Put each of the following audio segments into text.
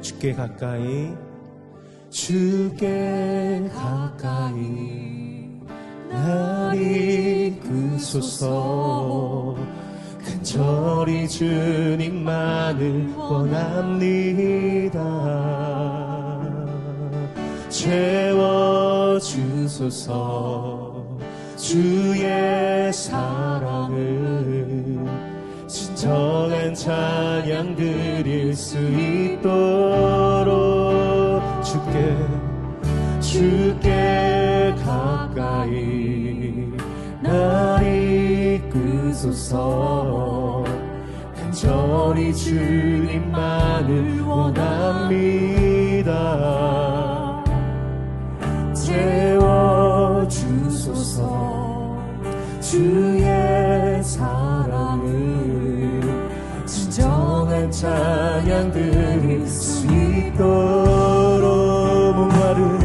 주께 가까이 주께 가까이 날 이끄소서. 간절히 주님만을 원합니다. 채워주소서. 주의 사랑을 신청한 찬양 드릴 수 있도록 주께 주께 가까이 날 이끄소서. 간절히 주님만을 원합니다. 제 주의 사랑을 진정한 찬양 들을 수 있도록 목마른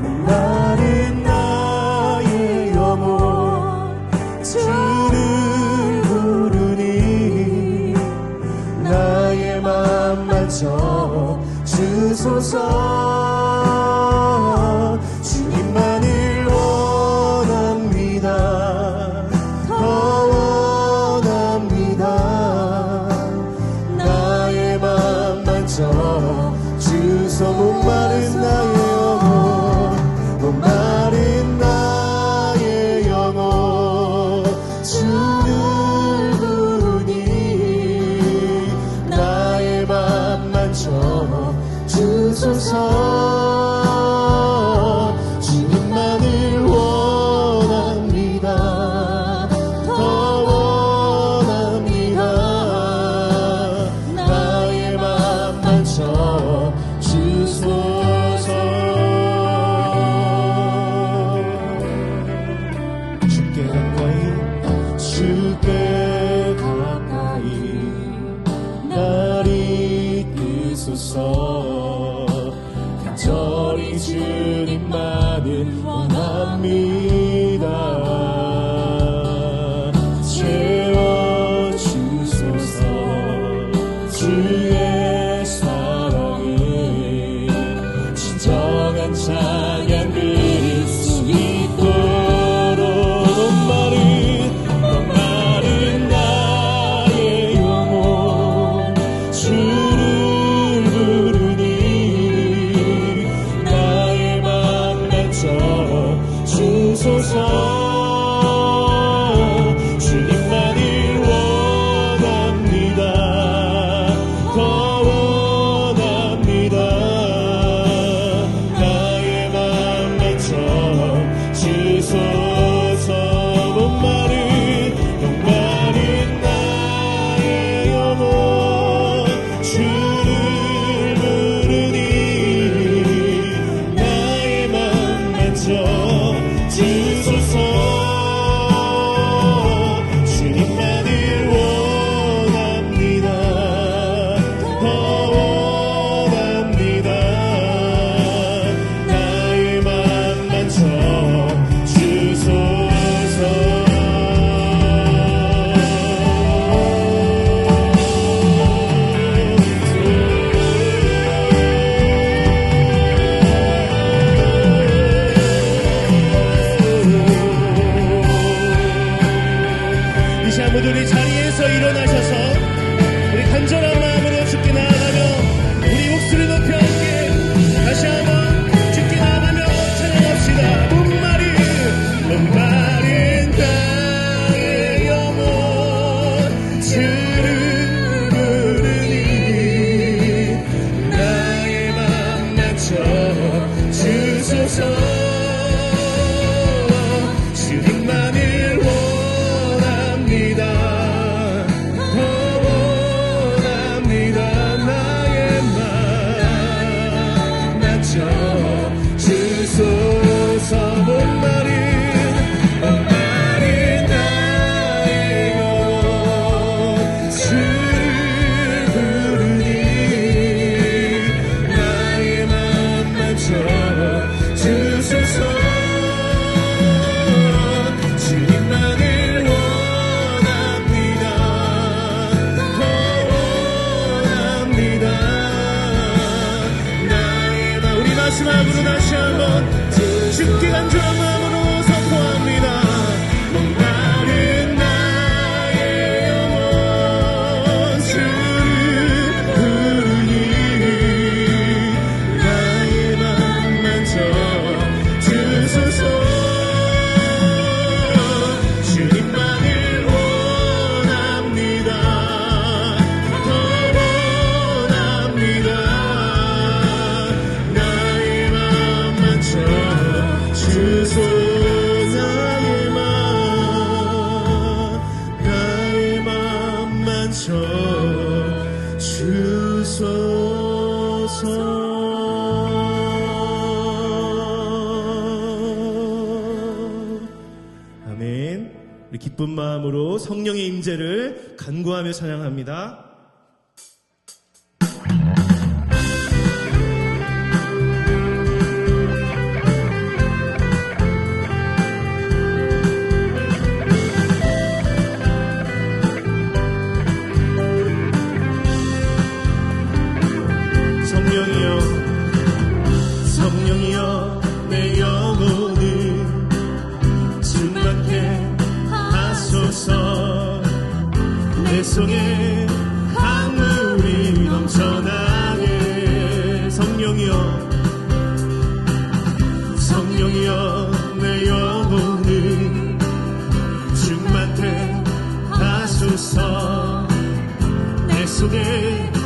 목마른 나의 영혼 주를 부르니 나의 맘 만져 주소서. 这 기쁜 마음으로 성령의 임재를 간구하며 찬양합니다. yesterday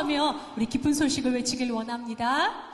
기뻐하며 우리 기쁜 소식을 외치길 원합니다.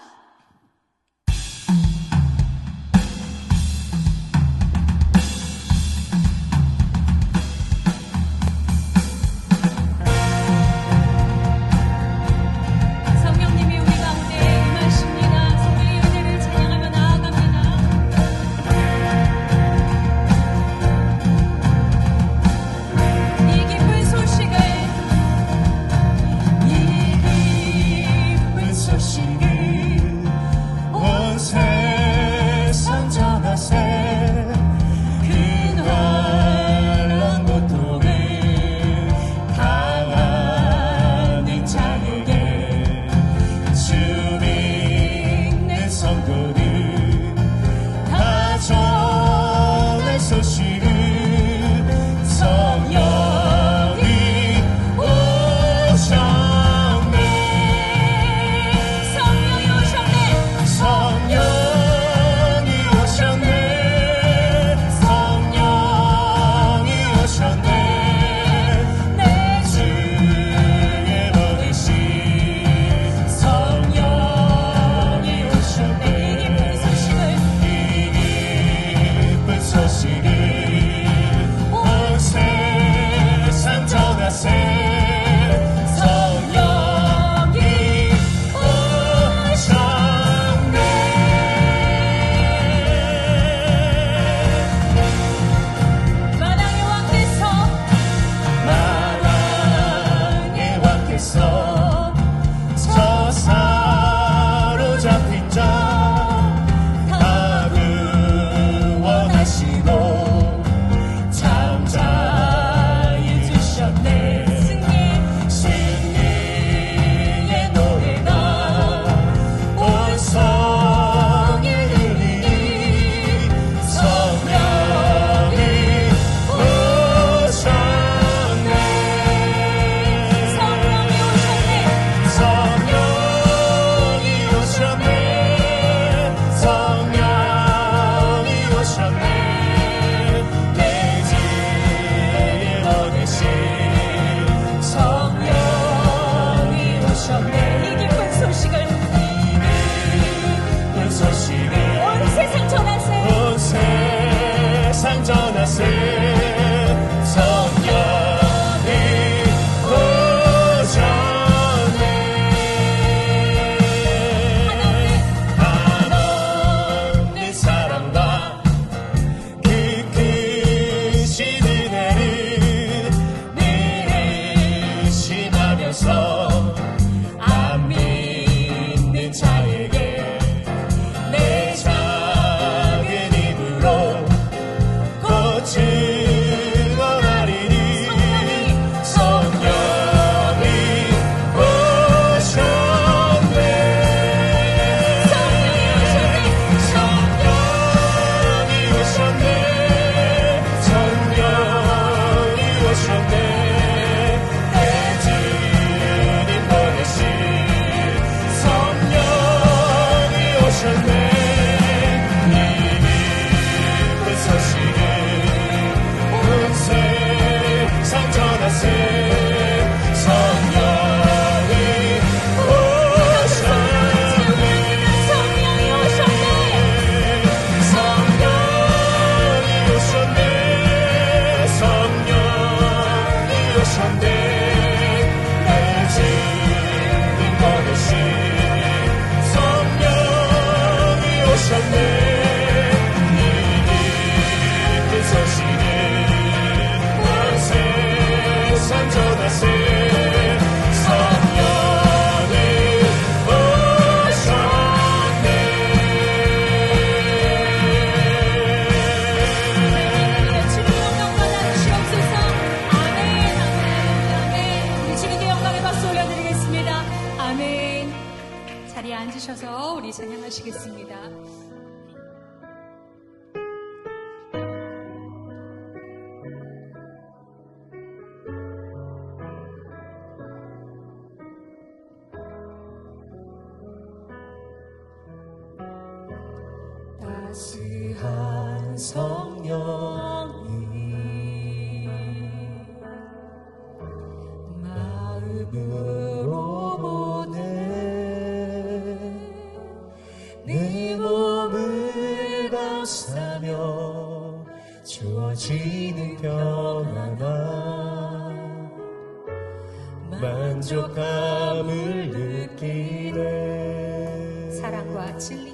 sim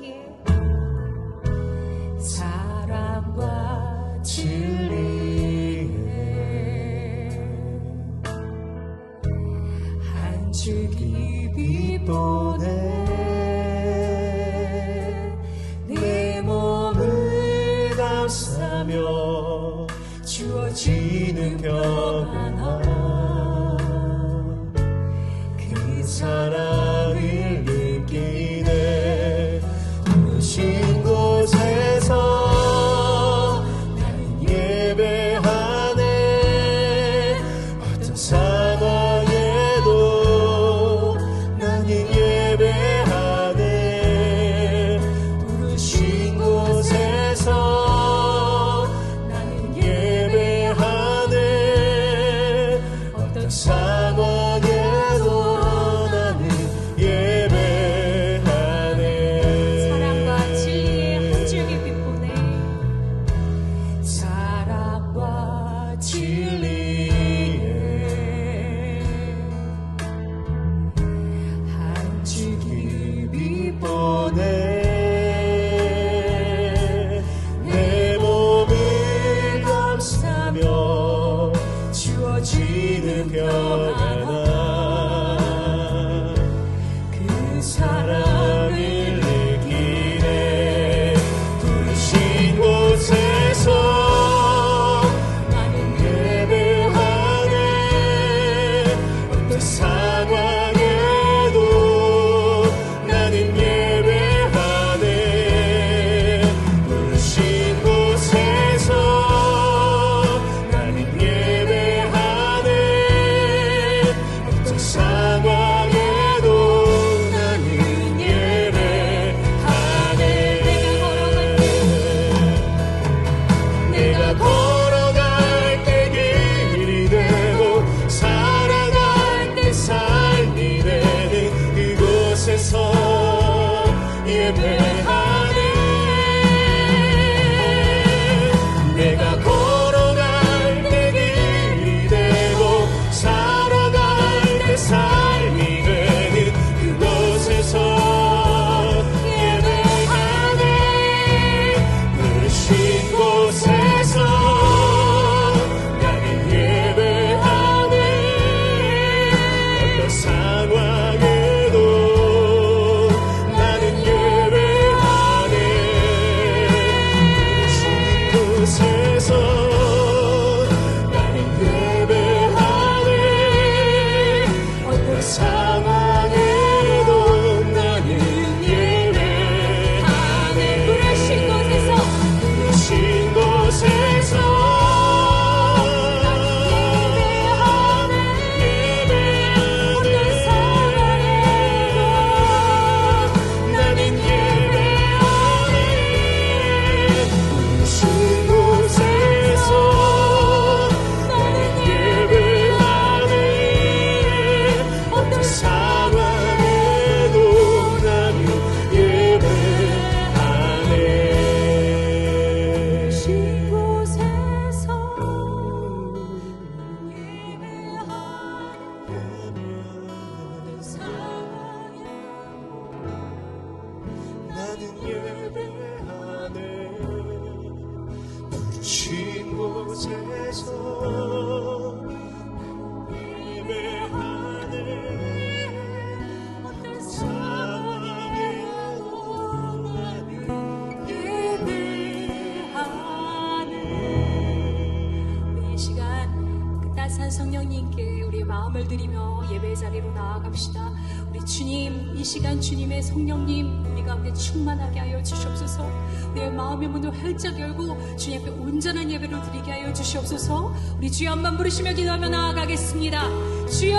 성령님께 우리의 마음을 드리며 예배 자리로 나아갑시다. 우리 주님, 이 시간 주님의 성령님, 우리 가운데 충만하게 하여 주시옵소서. 내 마음의 문을 활짝 열고 주님 앞에 온전한 예배로 드리게 하여 주시옵소서. 우리 주여 한번 부르시며 기도하며 나아가겠습니다. 주여!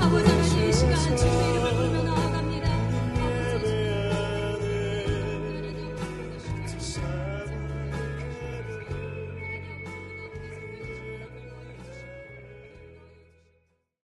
아버지, 이 시간 주님.